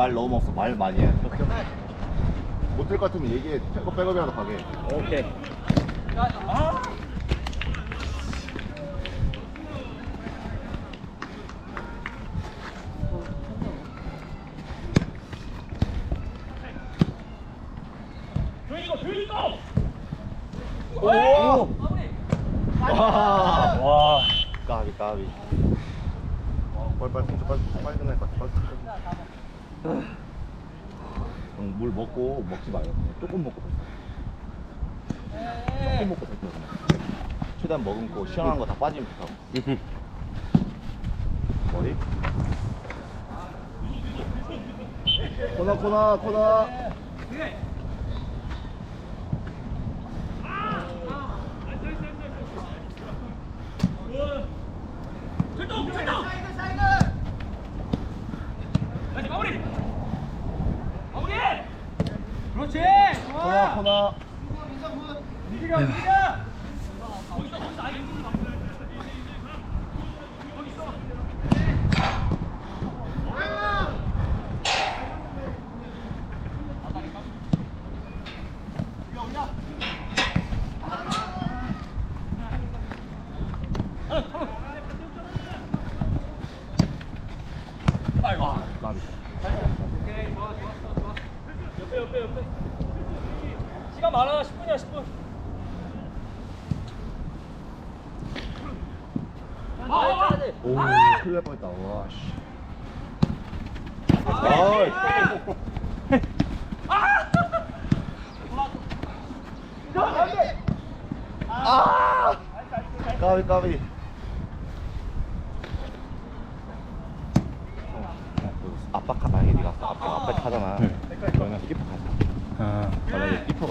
말 너무 없어. 말 많이 해. 못될 것 같으면 얘기해. 템포 백업이라도 가게. 오케이. 오! 와! 와. 까비 까비. 어, 빨리 빨리 빨리 빨리 끝날 것 같아. 빨리 빨리. 응, 물 먹고 먹지 마요. 조금 먹고 뱉어. 조금 먹고 뱉어. 최대한 머금고 시원한 거 다 빠지면 좋다고. 머리? 코너 코너 코너. 그렇지. 코너 좋아. 코너. 움직여 움직여. 아, 까비. 오케이 좋아 좋았어 좋아. 옆에 옆에 옆에. 시간 많아 10분이야 10분. 아, 오, 큰일 날 뻔했다. 와, 씨. 어이. 아! 까비, 까비. 어, 압박 만약에 네가 압박 압박 하잖아. 네. 그러면 키퍼 가자. 아.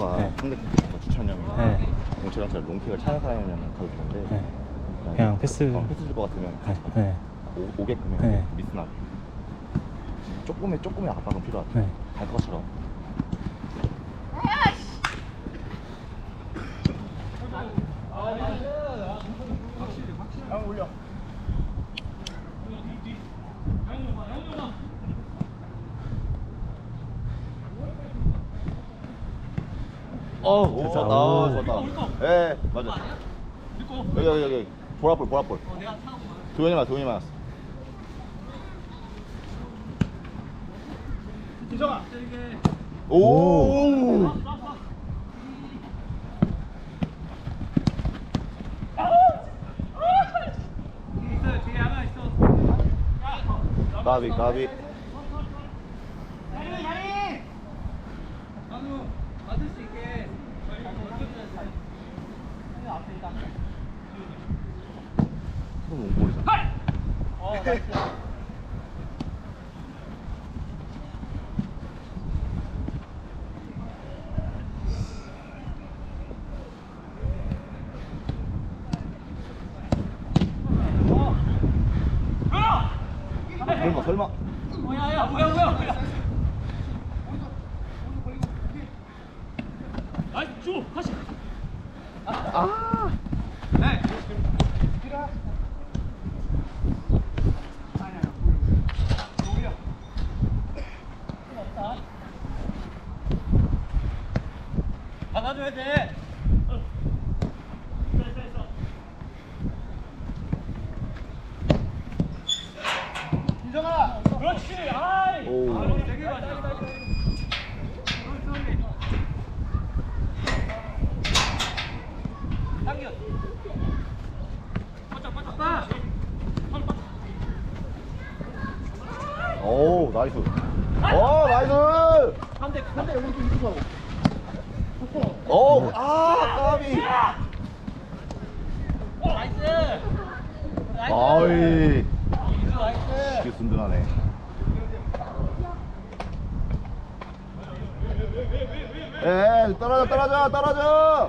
만약에 키퍼가 네. 상대 키퍼 추천형이면 네. 영철형처럼 롱킥을 차는 사람이면 가도 좋은데 네. 그냥 패스. 어, 패스 줄 것 같으면 네. 가지 마. 네. 오, 오게끔 해 네. 미스나게 조금의 조금의 압박은 필요하다 네. 갈 것처럼 어. 좋았다. 어, 오. 좋았다. 예, 맞아. 여기, 여기, 여기. 보라볼, 보라볼. 도현이 맞, 도현이 맞았어. 오! 있어 뒤에 하나 있어. 까비, 까비. 나도 받을 수 있게. 손 옹골이잖아. 어, 나이스. 설마, 설마. 뭐야, 야, 뭐야, 뭐야, 뭐야. 나이스, 줘, 다시. 아! 네. 돼. 인정아. 그렇지. 아이. 오. 나이스. 오, 나이스! 반대 반대 여기 좀 이쪽으로 하고. 오, 아, 까비. 어, 나이스. 나이스. 아이. 이수 나이스. 이게 든든하네. 에, 떨어져, 떨어져, 떨어져!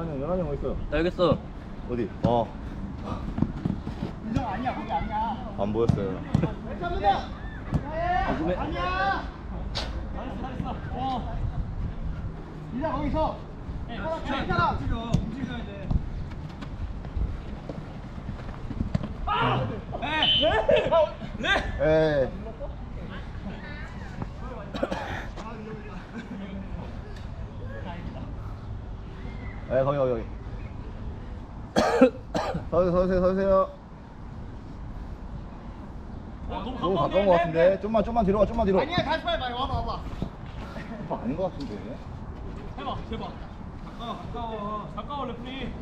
연한이 형, 연한이 형 어디 있어요? 나 여기 있어. 어디? 어. 이장 아니야, 거기 아니야. 안 보였어요. 궁금해 아니야. 잘했어 잘했어 어 이장 거기서. 괜찮아. 움직여 움직여야 돼 아! 네! 네! 거기 거기 거기. 서세요 서세요 서세요. 어, 너무? 가까운 것 같은데. 좀만 좀만 뒤로 가 좀만 뒤로. 아니야, 다시 빨리 빨리 와봐, 와봐. 어, 아닌 것 같은데. 해봐 해봐 가까워 가까워 가까워 레프리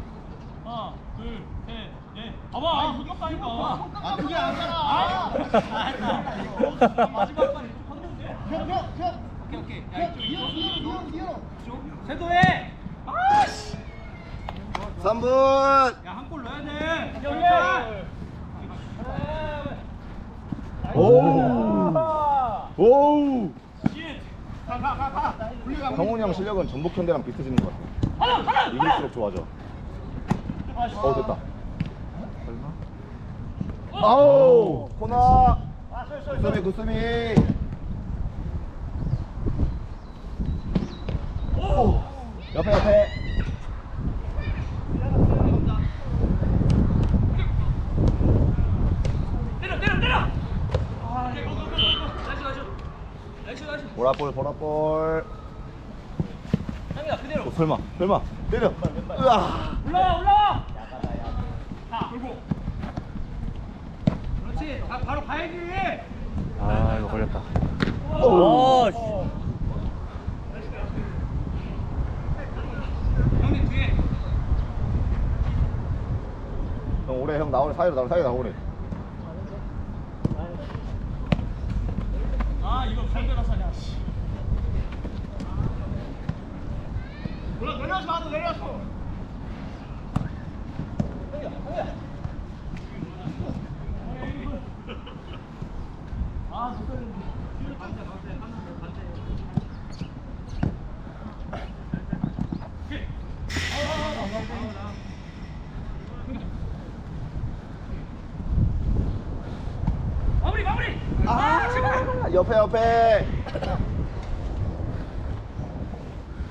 하나 둘셋넷 봐봐 아 가깝다니까 아, 그게 아니잖아. 아 했다 마지막까지 컸는데 형, 형, 형. 오케이 오케이 야 형, 이쪽 이어, 이어, 이어, 이어. 세도해 아씨 3분. 야한 골 넣어야 돼 형님 오. 오. 가, 가, 가, 가. 불려가. 성훈이 형 실력은 전북 현대랑 비슷해지는 것 같아. 하나 하나 이길수록 좋아져. 어 됐다. 아우 코너. 굿수미 굿수미. 오. 옆에 옆에. 때려 때려 때려 아 오케이 오케이 오케이 나이스 나이스 나이스 나이스 보라볼 보라볼. 형이야 그대로 어, 설마 설마 때려. 으아. 올라와 올라와 자 돌고 그렇지 자 바로 가야지 아 이거 걸렸다. 오. 형님 뒤에 형 올해 형 나오네 사이로 나오네 사이로 나오네. 아 이거 살배라서 하냐 씨 올라, 내려서 와도 내려서. 아, 못하는데. 반대, 반대, 하는데, 반대. 마무리, 마무리! 아, 제발! 옆에 옆에.